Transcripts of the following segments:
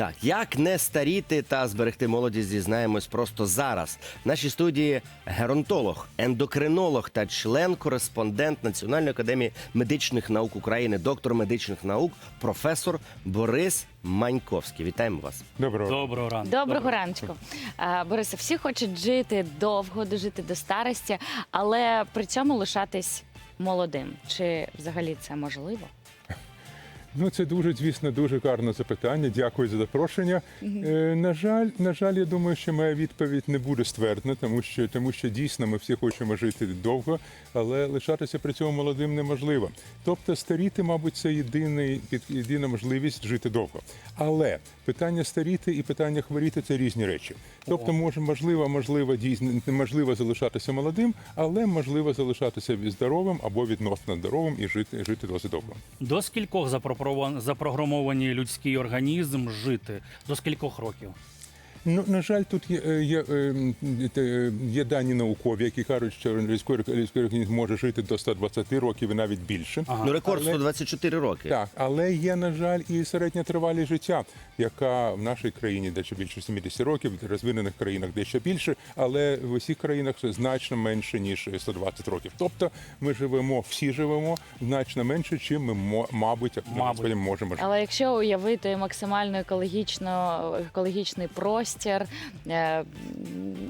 Так, як не старіти та зберегти молодість, дізнаємось просто зараз. В нашій студії геронтолог, ендокринолог та член-кореспондент Національної академії медичних наук України, доктор медичних наук, професор Борис Маньковський. Вітаємо вас. Доброго. Доброго ранку. Доброго раночку. Борисе, всі хочуть жити довго, дожити до старості, але при цьому лишатись молодим. Чи взагалі це можливо? Ну це дуже, звісно, дуже гарне запитання. Дякую за запрошення. Е, на жаль, на жаль, я думаю, що моя відповідь не буде ствердна, тому що тому що дійсно ми всі хочемо жити довго, але лишатися при цьому молодим неможливо. Тобто старіти, мабуть, це єдиний під- єдина можливість жити довго. Але питання старіти і питання хворіти це різні речі. Тобто, може, можливо, можливо, дійсно неможливо залишатися молодим, але можливо залишатися здоровим або відносно здоровим і жити жити досить довго. До скількох запропро- запрограмовані людський організм жити? До скількох років? Ну, на жаль, тут є, е, є, е, е, є дані наукові, які кажуть, що людський, людський організм може жити до 120 років і навіть більше. Ага. Ну, рекорд Але- 124 роки. Так, але є, на жаль, і середня тривалість життя, яка в нашій країні дещо більше 70 років, в розвинених країнах дещо більше, але в усіх країнах значно менше, ніж 120 років. Тобто ми живемо, всі живемо значно менше, чим ми, мабуть, Мабуть. можемо жити. Але якщо уявити максимально екологічно, екологічний простір, е, м,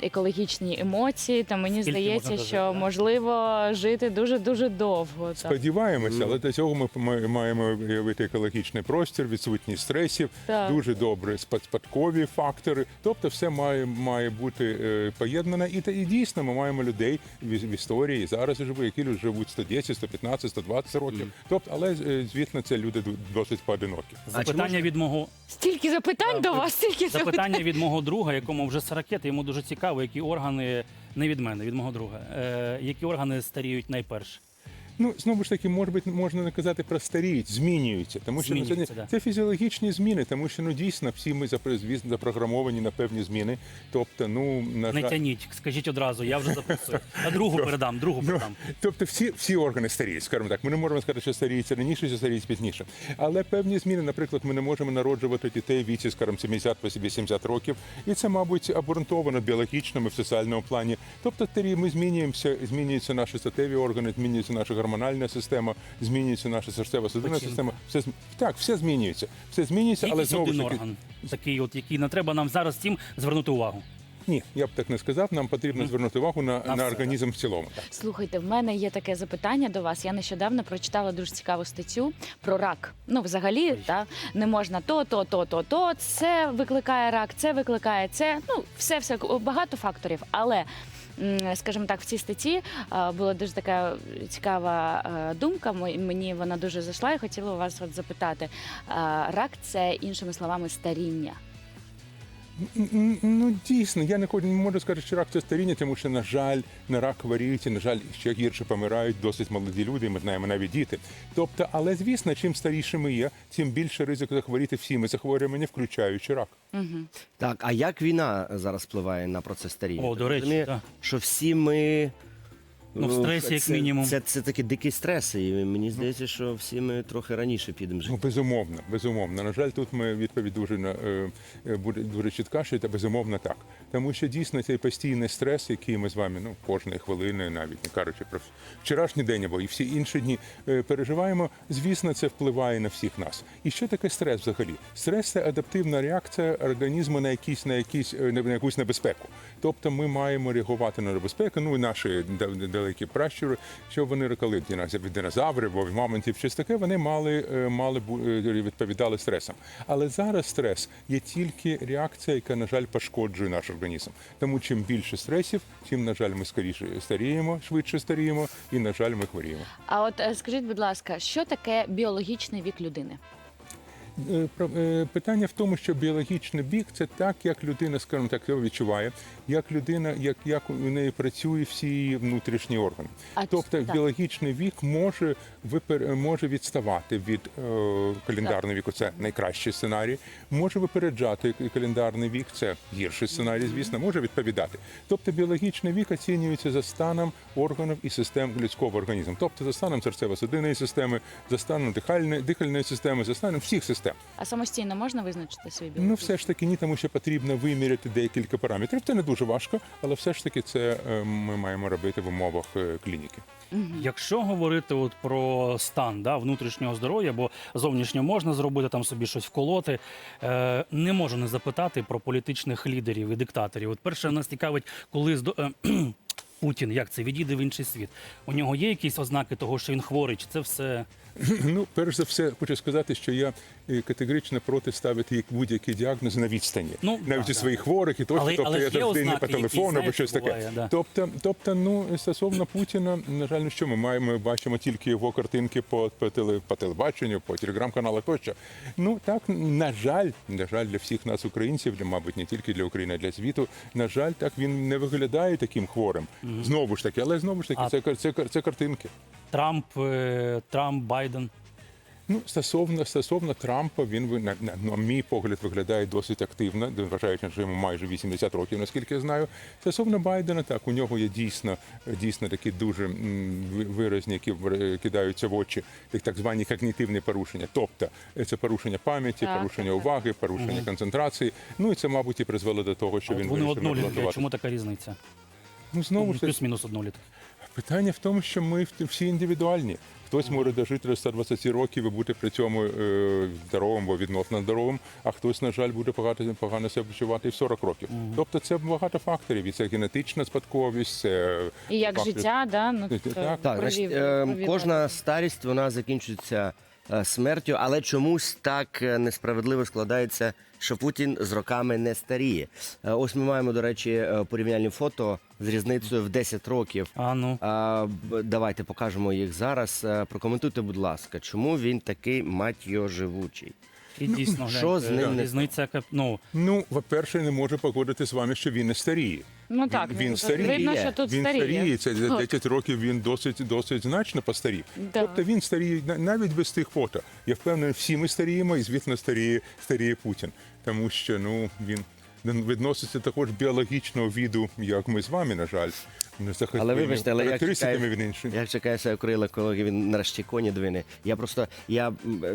екологічні емоції, то мені Скільки здається, можна що можливо жити дуже дуже довго. Так. Сподіваємося, але для цього ми ма- маємо уявити екологічний простір, відсутність стресів, Так. дуже добре спад- спадкові фактори. Тобто, все має має бути е, поєднане. І та і дійсно ми маємо людей в, в історії зараз живуть, які люди живуть 110, 115, 120 років. Тобто, але е, звісно, це люди досить поодинокі. Запитання від мого Стільки запитань до вас, стільки запитань. запитання від мого друга, якому вже 40, йому дуже цікаво, які органи не від мене, від мого друга. Е, які органи старіють найперше? Ну знову ж таки, може бути, можна не казати про старіють, змінюються, тому що ну, це, не- да. це фізіологічні зміни, тому що ну дійсно всі ми звісно, запрограмовані на певні зміни. Тобто, ну на Не тяніть, скажіть одразу, я вже записую. А другу передам, другу Ну, передам. тобто всі, всі органи старіють, скажімо так. Ми не можемо сказати, що старіються раніше, що старіють пізніше. Але певні зміни, наприклад, ми не можемо народжувати дітей віці, скажімо, 70-80 років. І це, мабуть, обґрунтовано біологічно, і в соціальному плані. Тобто ми змінюємося, змінюються наші статеві органи, змінюється наша гормональна система, змінюється наша серцево-судинна Печінка. система. Все, зм- так, все змінюється. Все змінюється, але Якийсь знову один ж таки. орган, такий, от, який не треба нам зараз всім звернути увагу. Ні, я б так не сказав. Нам потрібно звернути увагу на, На на все, організм в цілому. Слухайте, в мене є таке запитання до вас. Я нещодавно прочитала дуже цікаву статтю про рак. Ну, взагалі, та не можна то, то, то, то, то. Це викликає рак, це викликає це. Ну, все, все багато факторів. Але скажімо так, в цій статті е, була дуже така цікава е, думка. Мені вона дуже зайшла. і хотіла у вас от запитати. Е, Рак це іншими словами старіння. Ну дійсно, я не хочу не можу сказати, що рак це старіння, тому що на жаль, на рак хворіють, і, на жаль, ще гірше помирають досить молоді люди. Ми знаємо навіть діти. Тобто, але звісно, чим старішими є, тим більше ризик захворіти всіми захворюваннями, включаючи рак. Так, а як війна зараз впливає на процес старіння? О, до речі, Тому, так. що всі ми. Ну, в стресі, як це, мінімум. Це, це, такі дикі стреси, і мені здається, що всі ми трохи раніше підемо жити. Ну безумовно, безумовно. На жаль, тут ми відповідь дуже на- е, е, буде дуже чітка, що це безумовно так. Тому що дійсно цей постійний стрес, який ми з вами ну кожної хвилини, навіть не кажучи про вчорашній день або і всі інші дні е, переживаємо. Звісно, це впливає на всіх нас. І що таке стрес взагалі? Стрес це адаптивна реакція організму на якісь на якісь на якусь небезпеку. Тобто ми маємо реагувати на небезпеку. Ну і наші далекі пращури, що вони рекали від динозаврів, від мамонтів, щось таке, вони мали, е, мали е, відповідали стресам. Але зараз стрес є тільки реакція, яка, на жаль, пошкоджує наш організм. Тому чим більше стресів, тим, на жаль, ми скоріше старіємо, швидше старіємо, і, на жаль, ми хворіємо. А от е, скажіть, будь ласка, що таке біологічний вік людини? Е, е, Питання в тому, що біологічний бік це так, як людина, скажімо так, його відчуває, як людина, як, як у неї працюють всі її внутрішні органи. А тобто так. біологічний вік може випер... може відставати від е, календарного віку. Це найкращий сценарій. Може випереджати календарний вік, це гірший сценарій, звісно, може відповідати. Тобто біологічний вік оцінюється за станом органів і систем людського організму, тобто за станом серцево-судинної системи, за станом дихальної, дихальної системи, за станом всіх систем. Все. А самостійно можна визначити свій білок? Ну, все ж таки ні, тому що потрібно виміряти декілька параметрів. Це не дуже важко, але все ж таки це е, ми маємо робити в умовах е, клініки. Якщо говорити от про стан да, внутрішнього здоров'я, бо зовнішньо можна зробити там собі щось вколоти, е, не можу не запитати про політичних лідерів і диктаторів. От перше нас цікавить, коли здо... е, Путін, як це відійде в інший світ? У нього є якісь ознаки того, що він хворий, чи це все Ну, перш за все, хочу сказати, що я е, категорично проти ставити як будь-які діагнози на відстані, Ну, навіть да, у своїх хворих і тощо. Але- тобто але я завжди не по ознаки, які, телефону або щось таке. да. Тобто, тобто, ну стосовно Путіна, на жаль, ну що ми маємо? Ми бачимо тільки його картинки по, по, теле, по телебаченню, по телеграм-каналах тощо. Ну так, на жаль, на жаль, для всіх нас, українців, для мабуть, не тільки для України, а для світу. На жаль, так він не виглядає таким хворим. Знову ж таки, але знову ж таки, А- це, кар- це, кар- це картинки. Трамп, е, Трамп, Байден. Ну, стосовно стосовно Трампа, він ви- на, на, на мій погляд виглядає досить активно, вважаючи, що йому майже 80 років, наскільки я знаю. Стосовно Байдена, так у нього є дійсно дійсно такі дуже м, ви- виразні, які в- кидаються в очі, як так звані когнітивні порушення. Тобто е, це порушення пам'яті, Так, порушення так, так. уваги, порушення концентрації. Ну і це, мабуть, і призвело до того, що От він вони вирішив. Чому така різниця? Ну знову ж таки, Плюс-мінус однолітки. Питання в тому, що ми в- всі індивідуальні. Хтось може дожити до 120 років і бути при цьому е, здоровим або відносно здоровим, а хтось, на жаль, буде погано, погано себе почувати і в 40 років. Тобто це багато факторів. І це генетична спадковість, це І як фактор- життя, да? ну, Так, тут, так. Так, значить, е, кожна старість вона закінчується е, смертю, але чомусь так е, несправедливо складається, що Путін з роками не старіє. Е, Ось ми маємо, до речі, е, порівняльні фото з різницею в 10 років. А ну. Давайте покажемо їх зараз. Е, Прокоментуйте, будь ласка, чому він такий мать його живучий? І дійсно Що з ним різниця, ну, Ну, по-перше, не можу погодити з вами, що він не старіє. Ну так, він, він тут старіє. видно, що тут він старіє. старіє. Це за Так. 10 років він досить досить значно постарів. Да. Тобто він старіє на- навіть без тих фото. Я впевнений, всі ми старіємо, і звісно, старіє, старіє Путін. Тому що ну він відноситься також біологічного віду, як ми з вами, на жаль. Не Але вибачте, але як інший. як себе крила, коли він нарешті коні двине. Я просто я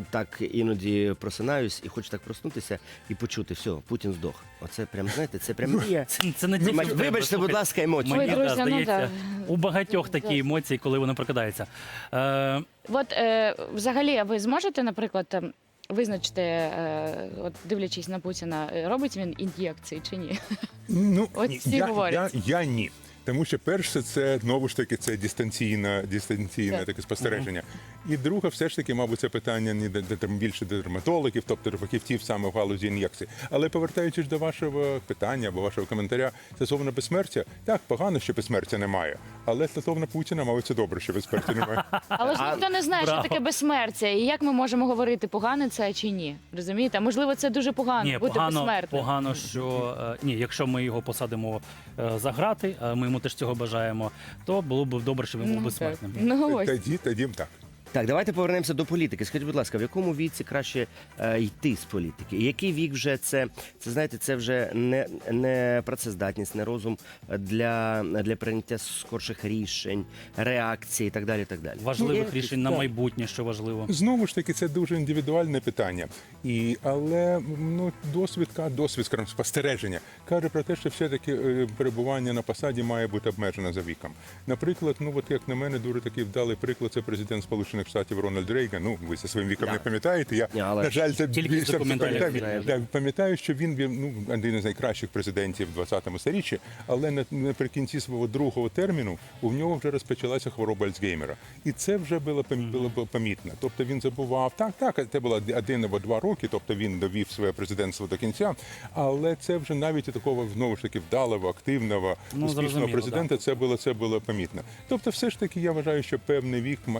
так іноді просинаюсь і хочу так проснутися і почути, все, Путін здох. Оце прям знаєте, це прям є. це, це не тільки Вибачте, будь ласка, емоції. Мені да, ну здається, да. у багатьох такі емоції, коли вони прокидаються. Е, От е, взагалі, а ви зможете, наприклад, там, визначити, е, от дивлячись на Путіна, е, робить він ін'єкції чи ні? Ну, От ні, всі я, говорять. я, я ні. Тому що перше, це знову ж таки це дистанційне, дистанційне Так. таке спостереження. І друге, все ж таки, мабуть, це питання не до, більше до дерматологів, тобто до фахівців саме в галузі ін'єкцій. Але повертаючись до вашого питання або вашого коментаря стосовно безсмертя, так погано, що безсмертя немає. Але стосовно Путіна, мабуть, це добре, що безсмертя немає. Але ж ніхто не знає, що таке безсмертя, і як ми можемо говорити, погане це чи ні. Розумієте? Можливо, це дуже погано ні, бути погано, безсмертним. погано, що е, ні, якщо ми його посадимо е, за грати, а ми йому теж цього бажаємо, то було б добре, щоб він був Ну, безсмертним. Ну ось. Тоді, тоді так. Так, давайте повернемося до політики. Скажіть, будь ласка, в якому віці краще е, йти з політики? І який вік вже це? Це знаєте, це вже не, не працездатність, не розум для, для прийняття скорших рішень, реакцій і так далі. і Так далі. Важливих Ну, рішень на так. майбутнє, що важливо. Знову ж таки, це дуже індивідуальне питання. І, але ну, досвід, ка- досвід, скажімо, спостереження каже про те, що все-таки е, перебування на посаді має бути обмежено за віком. Наприклад, ну от як на мене, дуже такий вдалий приклад це президент Сполучених Штатів Рональд Рейган. Ну, ви за своїм віком Так. не пам'ятаєте. Я, Ні, але на жаль, це більше пам'ятаю. Да, пам'ятаю, що він був ну, один із найкращих президентів в 20-му сторіччі, але наприкінці свого другого терміну у нього вже розпочалася хвороба Альцгеймера. І це вже було, було, помітно. Тобто він забував, так, так, це було один або два роки, тобто він довів своє президентство до кінця, але це вже навіть у такого знову ж таки вдалого, активного, Ну, успішного президента це було це було помітно. Тобто, все ж таки, я вважаю, що певний вік м-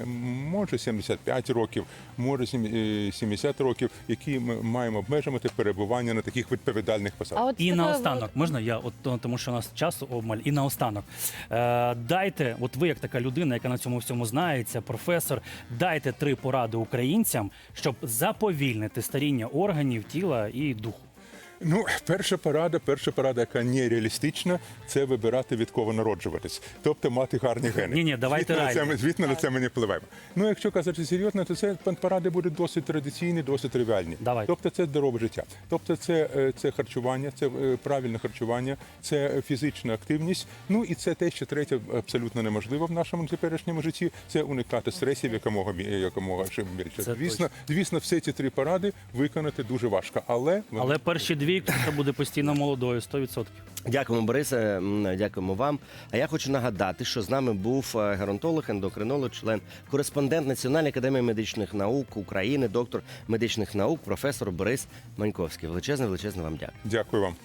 може 75 років, може е, 70 років, які ми маємо обмежувати перебування на таких відповідальних посадах. От І наостанок, можна я, от тому що у нас часу обмаль, і наостанок. Е, дайте, от ви як така людина, яка на цьому всьому знається, професор, дайте три поради українцям, щоб заповільнити старіння органів, тіла і духу. Ну, перша порада, перша порада, яка не реалістична, це вибирати від кого народжуватись, тобто мати гарні гени. Ні-ні, давайте звісно, на це, реально. ми- на це ми не впливаємо. Ну, якщо казати серйозно, то це поради будуть досить традиційні, досить тривіальні. Давайте. Тобто це здорове життя. Тобто це, е, це харчування, це е, правильне харчування, це фізична активність. Ну і це те, що третє абсолютно неможливо в нашому теперішньому житті. Це уникати стресів якомога якомога ще більше. Звісно, звісно, всі ці три поради виконати дуже важко, але вони Але перші дві це буде постійно молодою, 100%. Дякуємо, Борисе. Дякуємо вам. А я хочу нагадати, що з нами був е, геронтолог, ендокринолог, член, кореспондент Національної академії медичних наук України, доктор медичних наук, професор Борис Маньковський. Величезне, величезне вам дякую. дякую вам.